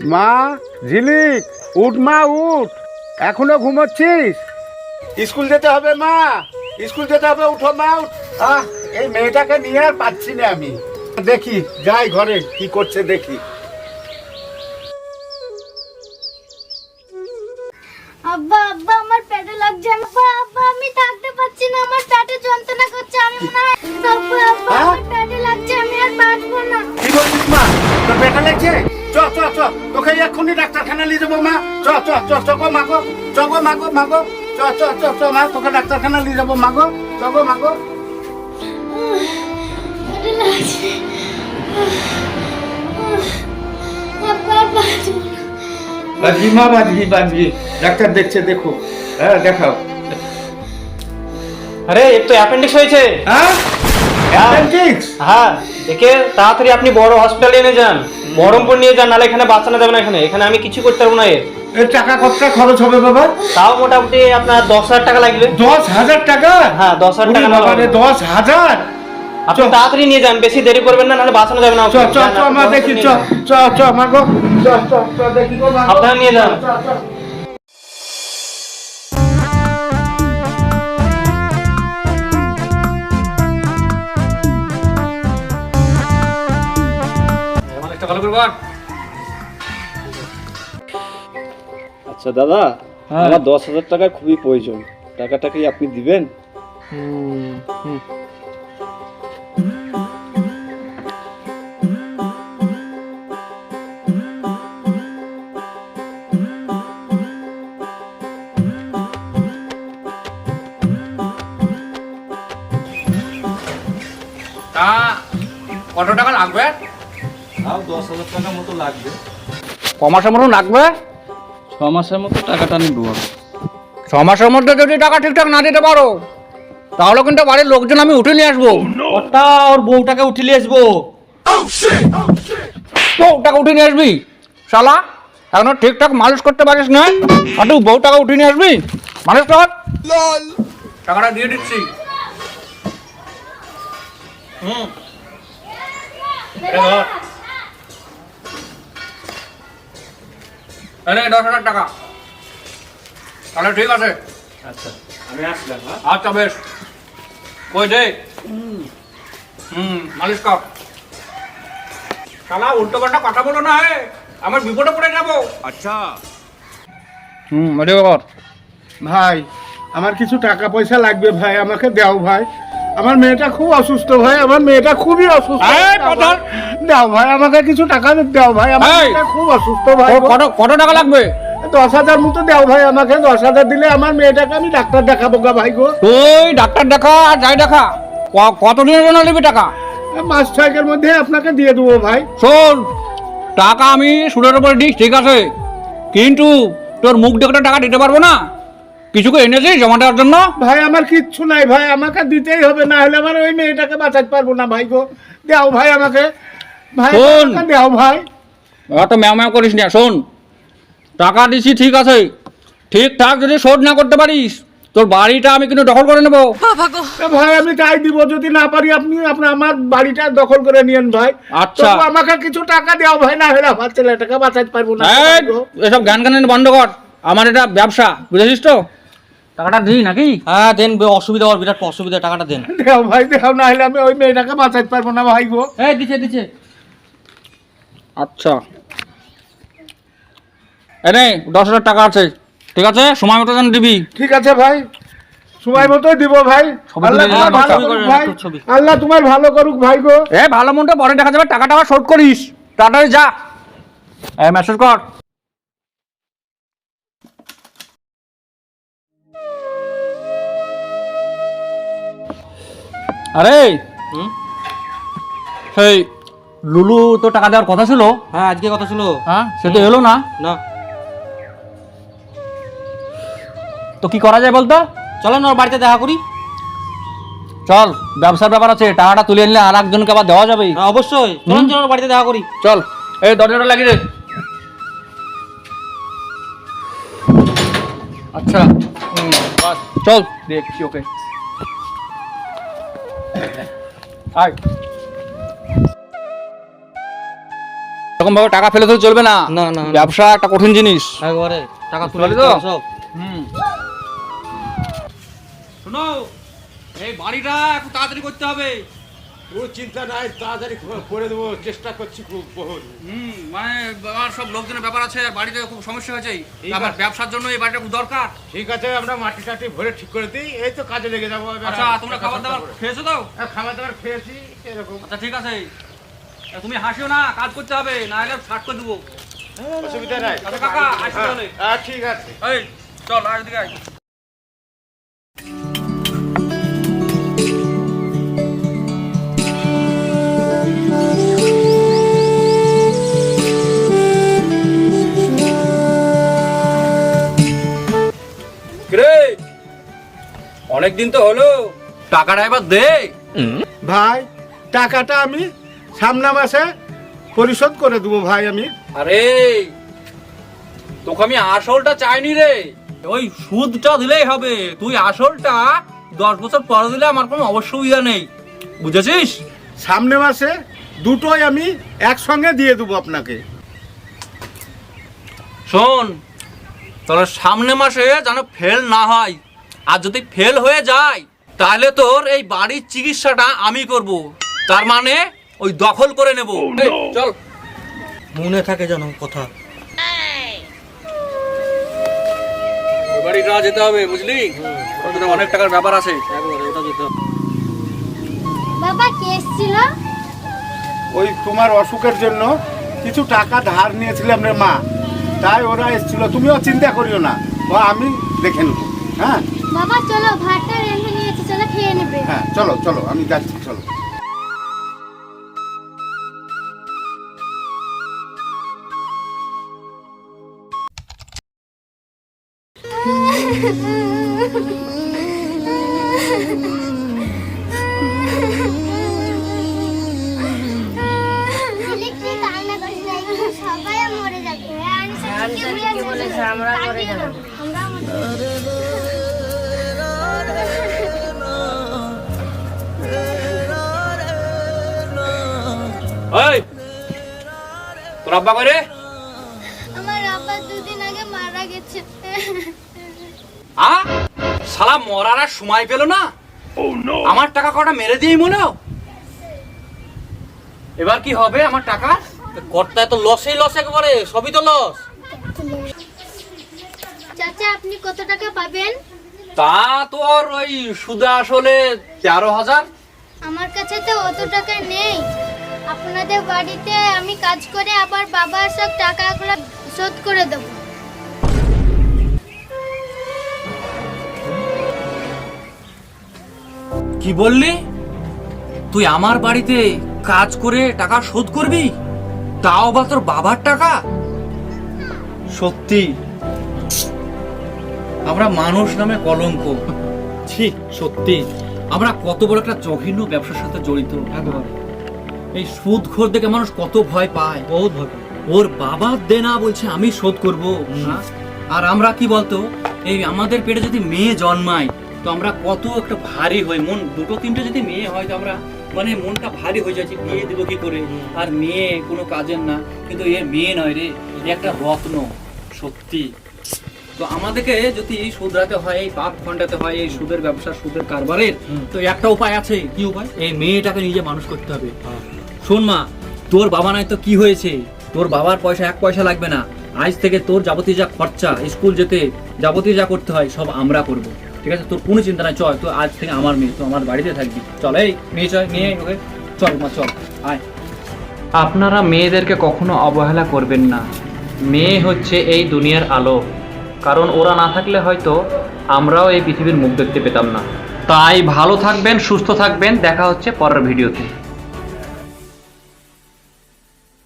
মা ঝিলিক উঠ মা উঠ। এখনও ঘুমোচ্ছিস? স্কুল যেতে হবে মা। স্কুল যেতে হবে উঠো মা উঠ। আহ এই মেয়েটাকে নিয়ে আর পাচ্ছি না আমি। দেখি যাই ঘরে কি করছে দেখি। আব্বা আব্বা আমার পেটে লাগছে আব্বা আব্বা আমি থাকতে পারছি না। আমার পেটে যন্ত্রণা করছে আমি মনে হয় আব্বা আব্বা হ্যাঁ? আমার পেটে লাগছে আমি আর বাঁচবো না। কি বলছিস মা? তোর পেটা লাগছে? চ চ। চ তোকে এক্ষুনি ডাক্তারখানা নিয়ে যাব মা। চ চ চ চ গো মাগো চ গো মাগো মাগো চ চ চ চ মা তোকে ডাক্তারখানা নিয়ে যাব মাগো চ গো মাগো বাজবি মা বাজবি বাজবি ডাক্তার দেখছে দেখো। হ্যাঁ দেখাও। আরে এক তো অ্যাপেন্ডিক্স হয়েছে। হ্যাঁ? হ্যাঁ একে তাড়াতাড়ি আপনি বড় হসপিটালে নিয়ে যান। বহরমপুর নিয়ে যান নাহলে এখানে বাঁচানো যাবে না এখানে। এখানে আমি কিছু করতে পারব না এর এর টাকা কতটা খরচ হবে বাবা। তাও মোটামুটি আপনার দশ হাজার টাকা লাগবে। দশ হাজার টাকা? হ্যাঁ দশ হাজার টাকা লাগবে। দশ হাজার? আপনি তাড়াতাড়ি নিয়ে যান বেশি দেরি করবেন না নাহলে বাঁচানো যাবে না চ চ চ মা দেখি চ চ চ মা গো চ চ চ দেখি গো মা গো। নিয়ে যান। চ, চ। আচ্ছা দাদা আমার দশ হাজার টাকা খুবই প্রয়োজন। টাকাটা কি আপনি দিবেন? তা হাজার টাকা মতো লাগবে। ক মাসের মতো লাগবে? ছ মাসের মতো টাকাটা নিব ছ মাসের মধ্যে যদি টাকা ঠিকঠাক না দিতে পারো তাহলে কিন্তু বাড়ির লোকজন আমি উঠে নিয়ে আসব। ওটা ওর বউটাকে উঠে নিয়ে আসব। বউটাকে উঠে নিয়ে আসবি? শালা এখনও ঠিকঠাক মালিশ করতে পারিস না? আর তুই বউটাকে উঠে নিয়ে আসবি? মালিশ কর টাকাটা দিয়ে দিচ্ছি। হুম। দশ হাজার টাকা। তাহলে ঠিক আছে। আচ্ছা আমি আসলাম হ্যাঁ? আচ্ছা বেশ। কই দে হুম। মালিশ কর। শালা উল্টো পাল্টা কথা বলো না হে আমার বিপদে পড়ে যাব। আচ্ছা। হুম ভাই আমার কিছু টাকা পয়সা লাগবে ভাই আমাকে দাও ভাই। আমার মেয়েটা খুব অসুস্থ ভাই আমার মেয়েটা খুবই অসুস্থ। দাও ভাই আমাকে কিছু টাকা দাও ভাই আমার। মেয়েটা খুব অসুস্থ ভাই। কত কত টাকা লাগবে? দশ হাজার মতো দাও ভাই আমাকে দশ হাজার দিলে আমার মেয়েটাকে আমি ডাক্তার দেখাবো গা ভাই গো। ওই ডাক্তার দেখা আর যাই দেখা। কতদিনের জন্য নেবে টাকা? মাস ছয়েকের মধ্যে আপনাকে দিয়ে দেবো ভাই। শোন টাকা আমি সুদের উপরে দিস ঠিক আছে? কিন্তু তোর মুখ দেখে টাকা দিতে পারব না? কিছু কি এনেছিস জমা দেওয়ার জন্য? ভাই আমার কিচ্ছু নাই ভাই আমাকে দিতেই হবে না হলে আমার ওই মেয়েটাকে বাঁচাতে পারব না ভাই গো। দাও ভাই আমাকে। ভাই শোন। আমাকে দাও ভাই। অত ম্যাও ম্যাও করিস না শোন। টাকা দিছি ঠিক আছে। ঠিকঠাক যদি শোধ না করতে পারিস তোর বাড়িটা আমি কিন্তু দখল করে নেব। তা ভাই আমি তাই দিব যদি না পারি আপনি আপনার আমার বাড়িটা দখল করে নিয়েন ভাই। আচ্ছা। তবু আমাকে কিছু টাকা দাও ভাই না হলে আমার ছেলেটাকে বাঁচাতে পারব না। এই, এসব গান গান বন্ধ কর। আমার এটা ব্যবসা বুঝেছিস তো? টাকাটা দিই নাকি? হ্যাঁ দেন অসুবিধা ওর বিরাট অসুবিধা টাকাটা দেন। দাও ভাই দাও না হলে আমি ওই মেয়েটাকে বাঁচাতে পারব না ভাই গো। এই দিচ্ছে দিচ্ছে আচ্ছা। এনে দশ হাজার টাকা আছে। ঠিক আছে? সময় মতো যেন দিবি। ঠিক আছে ভাই। সময় মতো দিব ভাই। আল্লাহ তোমার ভালো করুক ভাই। একটু আল্লাহ তোমার ভালো করুক ভাই গো। এ ভালো মনটা পরে দেখা যাবে টাকাটা আবার শোধ করিস। তাড়াতাড়ি যা। এ মেসেজ কর। আরে হুম? সেই লুলু তো টাকা দেওয়ার কথা ছিল। হ্যাঁ আজকে কথা ছিল। হ্যাঁ সে তো এলো না। না। তো কি করা যায় বলতো? চলো না ওর বাড়িতে দেখা করি। চল ব্যবসার ব্যাপার আছে টাকাটা তুলে নিলে আর একজনকে আবার দেওয়া যাবে হ্যাঁ অবশ্যই। চলুন চলো ওর বাড়িতে দেখা করি। চল এই দরজাটা লাগিয়ে দে। আচ্ছা হুম, বাস, চল দেখছি ওকে। আয়। এরকম ভাবে টাকা ফেলে তো চলবে না। না, না। ব্যবসা একটা কঠিন জিনিস। একবারে টাকা তুলে তুলে তো? সব। হুম। শোনো এই বাড়িটা একটু তাড়াতাড়ি করতে হবে। ও চিন্তা নাই তাড়াতাড়ি করে দেবো চেষ্টা করছি খুব বহুত হুম মানে আমার সব লোকজনের ব্যাপার আছে আর বাড়িতে খুব সমস্যা হয়েছে। বা- ব্যবসার জন্য এই বাড়িটা খুব দরকার। ঠিক আছে আমরা মাটি টাটি ভরে ঠিক করে দিই এই তো কাজে লেগে যাব আচ্ছা তোমরা খাবার দাবার খেয়েছো তো? হ্যাঁ, খাবার দাবার খেয়েছি এরকম। আচ্ছা ঠিক আছে। তুমি হাসিও না কাজ করতে হবে না হলে ছাট করে দেবো। অসুবিধা নাই। আচ্ছা কাকা হ্যাঁ, হ্যাঁ, ঠিক আছে। এই চল আয়। দিকে অনেকদিন তো হলো। টাকাটা এবার দে। ভাই টাকাটা আমি সামনে মাসে পরিশোধ করে দেবো ভাই আমি। আরে তোকে আমি আসলটা চাইনি রে। ওই সুদটা দিলেই হবে। তুই আসলটা দশ বছর পরে দিলে আমার কোনো অসুবিধা নেই। বুঝেছিস? সামনে মাসে দুটোই আমি একসঙ্গে দিয়ে দেবো আপনাকে। শোন তাহলে সামনে মাসে যেন ফেল না হয়। আর যদি ফেল হয়ে যায় তাহলে তোর এই বাড়ির চিকিৎসাটা আমি করব। তার মানে ওই দখল করে নেব। এই, চল। মনে থাকে যেন কথা। ওই বাড়িটা যেতে হবে বুঝলি? ওখানে অনেক টাকার ব্যাপার আছে। ওটা যেতে হবে। বাবা কে এসেছিল? ওই তোমার অসুখের জন্য কিছু টাকা ধার নিয়েছিলাম রে মা। তাই ওরা এসেছিল। তুমিও চিন্তা করিও না। ও আমি দেখে নেব। হ্যাঁ? বাবা চলো ভাতটা রেঁধে নিয়েছি চলো খেয়ে নেবে। হ্যাঁ চলো চলো আমি যাচ্ছি চলো। সবাই এই তোর আব্বা করে আমার আব্বা দুদিন আগে মারা গেছে। আ? শালা মরার আর সময় পেল না? আমার টাকা কটা মেরে দিয়ে মনে? এবার কি হবে আমার টাকা? কর্তায় তো লসেই লস একবারে সবই তো লস চাচা আপনি কত টাকা পাবেন? তা তোর ওই সুদা আসলে তেরো হাজার। আমার কাছে তো অত টাকা নেই। আপনাদের বাড়িতে আমি কাজ করে আবার বাবার সব টাকাগুলো শোধ করে দেবো। কি বললি? তুই আমার বাড়িতে কাজ করে টাকা শোধ করবি? তাও বা তোর বাবার টাকা? সত্যি। আমরা মানুষ নামে কলঙ্ক। ঠিক সত্যি। আমরা কত বড় একটা জঘন্য ব্যবসার সাথে জড়িত। এই সুদ খোর দেখে মানুষ কত ভয় পায়। বহুত ভয় পাই। ওর বাবা দেনা বলছে আমি শোধ করব। হ্যাঁ? আর আমরা কি বলতো এই আমাদের পেটে যদি মেয়ে জন্মায় তো আমরা কত একটা ভারী হই। মন দুটো তিনটে যদি মেয়ে হয় তো আমরা মানে মনটা ভারী হয়ে যাচ্ছে বিয়ে দেবো কি করে? আর মেয়ে কোনো কাজের না কিন্তু এর মেয়ে নয় রে এ একটা রত্ন সত্যি। তো আমাদেরকে যদি এই শুধরাতে হয় এই পাপ খণ্ডাতে হয় এই সুদের ব্যবসা সুদের কারবারের তো একটা উপায় আছে। কি উপায়? এই মেয়েটাকে নিজে মানুষ করতে হবে। শোন মা, তোর বাবা নাই তো কি হয়েছে? তোর বাবার পয়সা এক পয়সা লাগবে না। আজ থেকে তোর যাবতীয় যা খরচা, স্কুল যেতে যাবতীয় যা করতে হয়, সব আমরা করব। ঠিক আছে? তোর কোনো চিন্তা নাই, চল। তো আজ থেকে আমার মেয়ে তো আমার বাড়িতে থাকবি। চল, এই নিয়ে চল, নিয়ে ওকে। চল মা, চল। আয়। আপনারা মেয়েদেরকে কখনো অবহেলা করবেন না। মেয়ে হচ্ছে এই দুনিয়ার আলো। কারণ ওরা না থাকলে হয়তো আমরাও এই পৃথিবীর মুখ দেখতে পেতাম না। তাই ভালো থাকবেন, সুস্থ থাকবেন। দেখা হচ্ছে পরের ভিডিওতে।